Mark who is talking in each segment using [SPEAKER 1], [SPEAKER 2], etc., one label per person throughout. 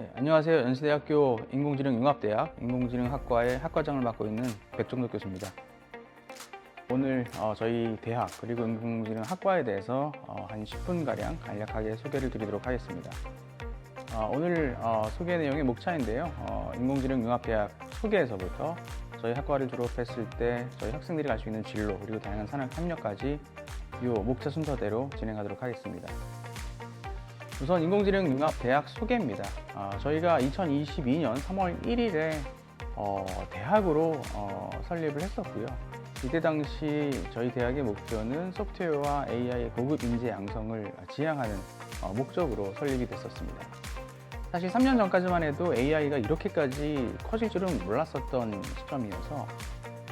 [SPEAKER 1] 네, 안녕하세요. 연세대학교 인공지능융합대학 인공지능학과의 학과장을 맡고 있는 백종덕 교수입니다. 오늘 어, 저희 대학 그리고 인공지능학과에 대해서 어, 한 10분 가량 간략하게 소개를 드리도록 하겠습니다. 어, 오늘 어, 소개 내용이 목차인데요. 어, 인공지능융합대학 소개에서부터 저희 학과를 졸업했을 때 저희 학생들이 갈 수 있는 진로 그리고 다양한 산업 협력까지 이 목차 순서대로 진행하도록 하겠습니다. 우선 인공지능 융합 대학 소개입니다. 아, 저희가 2022년 3월 1일에 어, 대학으로 어, 설립을 했었고요. 이때 당시 저희 대학의 목표는 소프트웨어와 AI의 고급 인재 양성을 지향하는 어, 목적으로 설립이 됐었습니다. 사실 3년 전까지만 해도 AI가 이렇게까지 커질 줄은 몰랐었던 시점이어서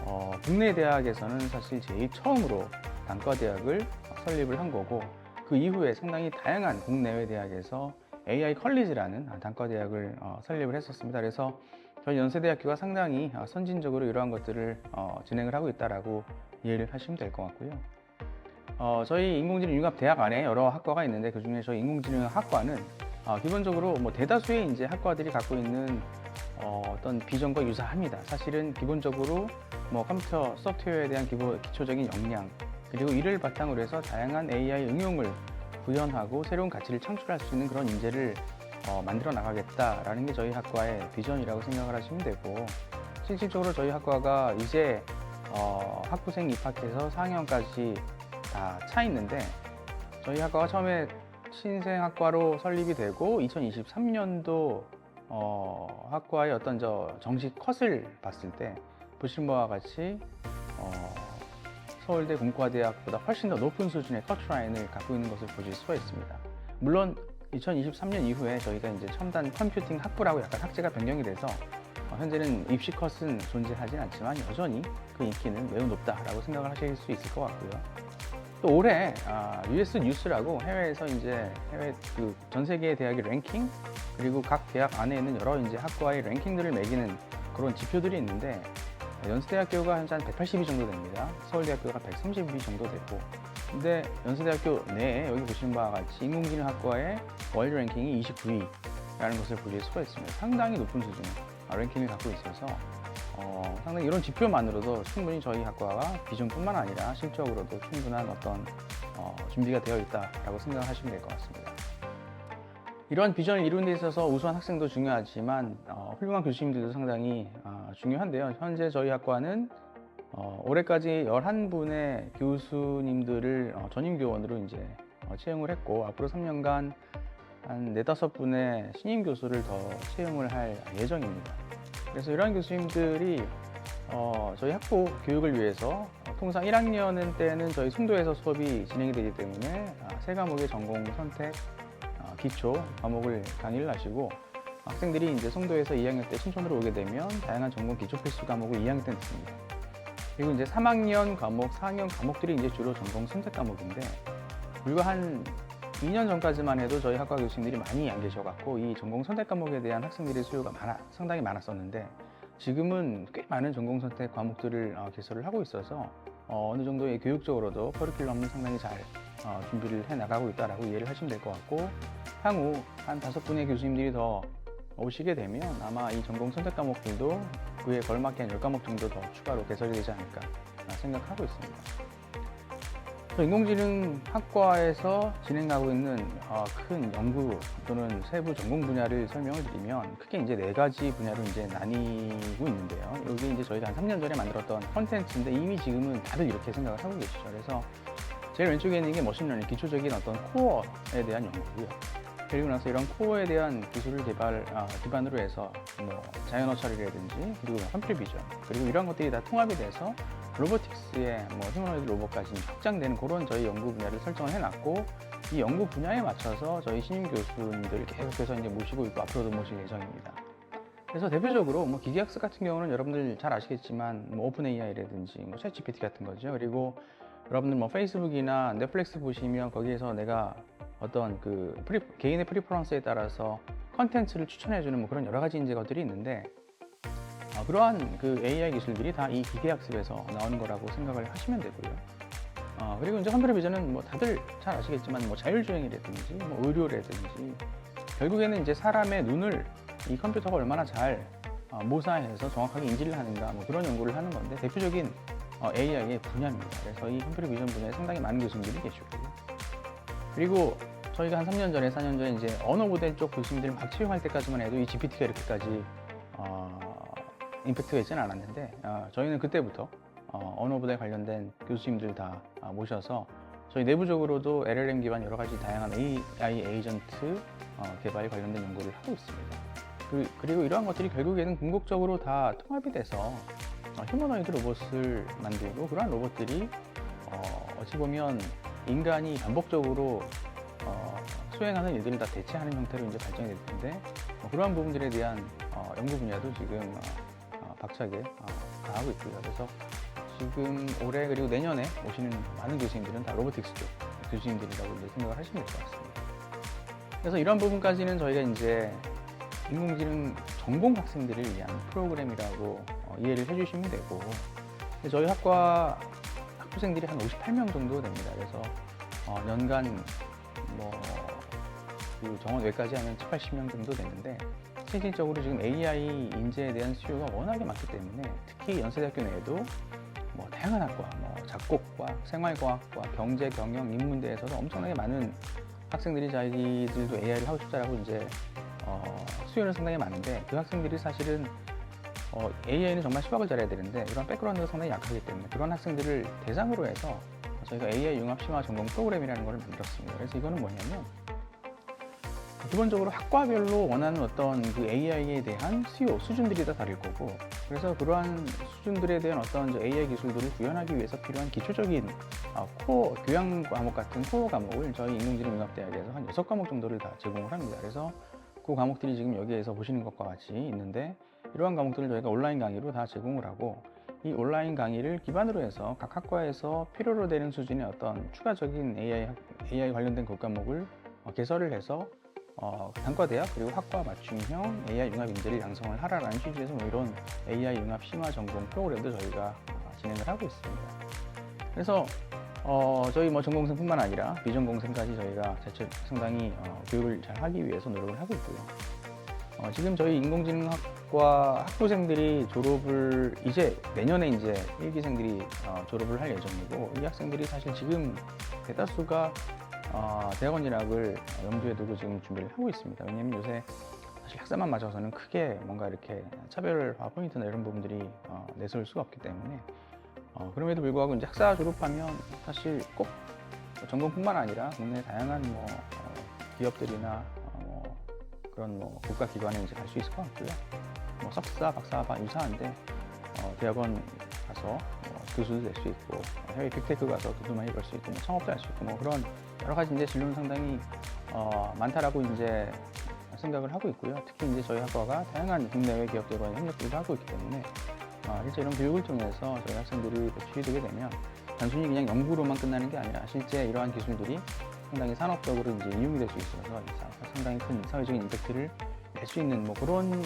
[SPEAKER 1] 어, 국내 대학에서는 사실 제일 처음으로 단과대학을 설립을 한 거고 그 이후에 상당히 다양한 국내외 대학에서 AI 컬리지라는 단과 대학을 어, 설립을 했었습니다. 그래서 저희 연세대학교가 상당히 어, 선진적으로 이러한 것들을 어, 진행을 하고 있다라고 이해를 하시면 될 것 같고요. 어, 저희 인공지능 융합 대학 안에 여러 학과가 있는데 그 중에 저희 인공지능 학과는 어, 기본적으로 뭐 대다수의 이제 학과들이 갖고 있는 어, 어떤 비전과 유사합니다. 사실은 기본적으로 뭐 컴퓨터 소프트웨어에 대한 기본, 기초적인 역량 그리고 이를 바탕으로 해서 다양한 AI 응용을 구현하고 새로운 가치를 창출할 수 있는 그런 인재를 어, 만들어 나가겠다라는 게 저희 학과의 비전이라고 생각을 하시면 되고 실질적으로 저희 학과가 이제 어, 학부생 입학해서 4학년까지 다 차 있는데 저희 학과가 처음에 신생 학과로 설립이 되고 2023년도 어, 학과의 어떤 저 정식 컷을 봤을 때 보신 바와 같이 어, 서울대 공과대학보다 훨씬 더 높은 수준의 커트라인을 갖고 있는 것을 보실 수가 있습니다. 물론 2023년 이후에 저희가 이제 첨단 컴퓨팅 학부라고 약간 학제가 변경이 돼서 어, 현재는 입시 컷은 존재하진 않지만 여전히 그 인기는 매우 높다라고 생각을 하실 수 있을 것 같고요. 또 올해 아, US 뉴스라고 해외에서 이제 해외 그 전 세계의 대학의 랭킹 그리고 각 대학 안에 있는 여러 이제 학과의 랭킹들을 매기는 그런 지표들이 있는데 연세대학교가 현재 한182 정도 됩니다. 서울대학교가 132 정도 되고 근데 연세대학교 내에 여기 보시는 바와 같이 인공지능학과의 월드 랭킹이 29위라는 것을 보실 수가 있습니다. 상당히 높은 수준의 랭킹을 갖고 있어서 어, 상당히 이런 지표만으로도 충분히 저희 학과가 비전뿐만 아니라 실적으로도 충분한 어떤 어, 준비가 되어 있다라고 생각하시면 될 것 같습니다. 이러한 비전을 이루는 데 있어서 우수한 학생도 중요하지만 어, 훌륭한 교수님들도 상당히 아, 중요한데요. 현재 저희 학과는 어, 올해까지 11분의 교수님들을 어, 전임 교원으로 이제 어, 채용을 했고 앞으로 3년간 한 4, 5분의 신임 교수를 더 채용을 할 예정입니다. 그래서 이러한 교수님들이 어, 저희 학부 교육을 위해서 어, 통상 1학년 때는 저희 송도에서 수업이 진행이 되기 때문에 아, 세 과목의 전공 선택 어, 기초 과목을 강의를 하시고 학생들이 이제 송도에서 2학년 때 신촌으로 오게 되면 다양한 전공 기초 필수 과목을 2학년 때 듣습니다. 그리고 이제 3학년 과목, 4학년 과목들이 이제 주로 전공 선택 과목인데 불과 한 2년 전까지만 해도 저희 학과 교수님들이 많이 안 계셔갖고 이 전공 선택 과목에 대한 학생들의 수요가 많아, 상당히 많았었는데 지금은 꽤 많은 전공 선택 과목들을 어, 개설을 하고 있어서 어, 느 정도의 교육적으로도 커리큘럼은 상당히 잘 어, 준비를 해 나가고 있다라고 이해를 하시면 될 것 같고 향후 한 다섯 분의 교수님들이 더 오시게 되면 아마 이 전공 선택 과목들도 그에 걸맞게 한 10과목 정도 더 추가로 개설이 되지 않을까 생각하고 있습니다. 인공지능 학과에서 진행하고 있는 어, 큰 연구 또는 세부 전공 분야를 설명을 드리면 크게 이제 네 가지 분야로 이제 나뉘고 있는데요. 여기 이제 저희가 한 3년 전에 만들었던 컨텐츠인데 이미 지금은 다들 이렇게 생각을 하고 계시죠. 그래서 제일 왼쪽에 있는 게 머신러닝 기초적인 어떤 코어에 대한 연구고요. 그리고 나서 이런 코어에 대한 기술을 개발 아, 기반으로 해서 뭐 자연어 처리라든지 그리고 컴퓨터 비전 그리고 이런 것들이 다 통합이 돼서 로보틱스의 뭐 휴머노이드 로봇까지 확장되는 그런 저희 연구 분야를 설정을 해놨고 이 연구 분야에 맞춰서 저희 신임 교수님들 계속해서 이제 모시고 있고 앞으로도 모실 예정입니다. 그래서 대표적으로 뭐 기계학습 같은 경우는 여러분들 잘 아시겠지만 뭐 오픈 AI라든지 뭐 챗GPT 같은 거죠. 그리고 여러분들 뭐 페이스북이나 넷플릭스 보시면 거기에서 내가 어떤 그 프리, 개인의 프리퍼런스에 따라서 컨텐츠를 추천해주는 뭐 그런 여러 가지 이제 것들이 있는데 어, 그러한 그 AI 기술들이 다 이 기계학습에서 나오는 거라고 생각을 하시면 되고요. 어, 그리고 이제 컴퓨터 비전은 뭐 다들 잘 아시겠지만 뭐 자율주행이라든지 뭐 의료라든지 결국에는 이제 사람의 눈을 이 컴퓨터가 얼마나 잘 어, 모사해서 정확하게 인지를 하는가 뭐 그런 연구를 하는 건데 대표적인 어, AI의 분야입니다. 그래서 이 컴퓨터 비전 분야에 상당히 많은 교수님들이 계시고 그리고 저희가 한 3년 전에 4년 전에 이제 언어 모델 쪽 교수님들 막 채용할 때까지만 해도 이 GPT가 이렇게까지 어, 임팩트가 있지는 않았는데 어, 저희는 그때부터 어, 언어 모델 관련된 교수님들 다 아, 모셔서 저희 내부적으로도 LLM 기반 여러 가지 다양한 AI 에이전트 어, 개발 관련된 연구를 하고 있습니다. 그, 그리고 이러한 것들이 결국에는 궁극적으로 다 통합이 돼서 어, 휴머노이드 로봇을 만들고 그러한 로봇들이 어, 어찌 보면 인간이 반복적으로 어, 수행하는 일들을 다 대체하는 형태로 이제 발전이 될 텐데 어, 그러한 부분들에 대한 어, 연구 분야도 지금 어, 어, 박차게 어, 가하고 있고요. 그래서 지금 올해 그리고 내년에 오시는 많은 교수님들은 다 로보틱스 쪽 교수님들이라고 이제 생각을 하시면 될 것 같습니다. 그래서 이런 부분까지는 저희가 이제 인공지능 전공 학생들을 위한 프로그램이라고 어, 이해를 해주시면 되고 저희 학과 학부생들이 한 58명 정도 됩니다. 그래서 어, 연간 뭐 그 정원 외까지 하면 7, 80명 정도 되는데 실질적으로 지금 AI 인재에 대한 수요가 워낙에 많기 때문에 특히 연세대학교 내에도 뭐 다양한 학과, 뭐 작곡과 생활과학과, 경제, 경영, 인문대에서도 엄청나게 많은 학생들이 자기들도 AI를 하고 싶다라고 이제 어, 수요는 상당히 많은데 그 학생들이 사실은 어, AI는 정말 수학을 잘해야 되는데 이런 백그라운드가 상당히 약하기 때문에 그런 학생들을 대상으로 해서 저희가 AI 융합 심화 전공 프로그램이라는 걸 만들었습니다. 그래서 이거는 뭐냐면 기본적으로 학과별로 원하는 어떤 그 AI에 대한 수요 수준들이 다 다를 거고 그래서 그러한 수준들에 대한 어떤 AI 기술들을 구현하기 위해서 필요한 기초적인 어, 코어 교양 과목 같은 코어 과목을 저희 인공지능 융합대학에서 한 여섯 과목 정도를 다 제공을 합니다. 그래서 그 과목들이 지금 여기에서 보시는 것과 같이 있는데 이러한 과목들을 저희가 온라인 강의로 다 제공을 하고 이 온라인 강의를 기반으로 해서 각 학과에서 필요로 되는 수준의 어떤 추가적인 AI, 학- AI 관련된 교과목을 어, 개설을 해서 어, 단과대학 그리고 학과 맞춤형 AI 융합 인재를 양성을 하라라는 취지에서 뭐 이런 AI 융합 심화 전공 프로그램도 저희가 어, 진행을 하고 있습니다. 그래서 어, 저희 뭐 전공생뿐만 아니라 비전공생까지 저희가 자체 상당히 어, 교육을 잘 하기 위해서 노력을 하고 있고요. 어, 지금 저희 인공지능학과 학부생들이 졸업을 이제 내년에 이제 일기생들이 어, 졸업을 할 예정이고 이 학생들이 사실 지금 대다수가 어, 대학원 진학을 염두에 두고 지금 준비를 하고 있습니다. 왜냐하면 요새 사실 학사만 맞아서는 크게 뭔가 이렇게 차별화 포인트나 이런 부분들이 어, 내세울 수가 없기 때문에 어, 그럼에도 불구하고 이제 학사 졸업하면 사실 꼭 전공뿐만 아니라 국내 다양한 뭐 어, 기업들이나 그런 뭐 국가기관에 이제 갈 수 있을 것 같고요. 뭐 석사, 박사 반 유사한데 어, 대학원 가서 뭐 교수도 될 수 있고 어, 해외 빅테크 가서 돈도 많이 벌 수 있고 뭐 창업도 할 수 있고 뭐 그런 여러 가지 이제 진로는 상당히 어, 많다라고 이제 생각을 하고 있고요. 특히 이제 저희 학과가 다양한 국내외 기업들과의 협력들도 하고 있기 때문에 어, 실제 이런 교육을 통해서 저희 학생들이 되게 되면 단순히 그냥 연구로만 끝나는 게 아니라 실제 이러한 기술들이 상당히 산업적으로 이제 이용이 될 수 있어서 상당히 큰 사회적인 임팩트를 낼 수 있는 뭐 그런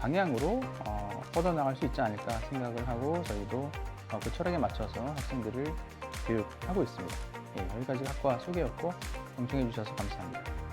[SPEAKER 1] 방향으로 어, 뻗어나갈 수 있지 않을까 생각을 하고 저희도 어, 그 철학에 맞춰서 학생들을 교육하고 있습니다. 예, 여기까지 학과 소개였고 경청해 주셔서 감사합니다.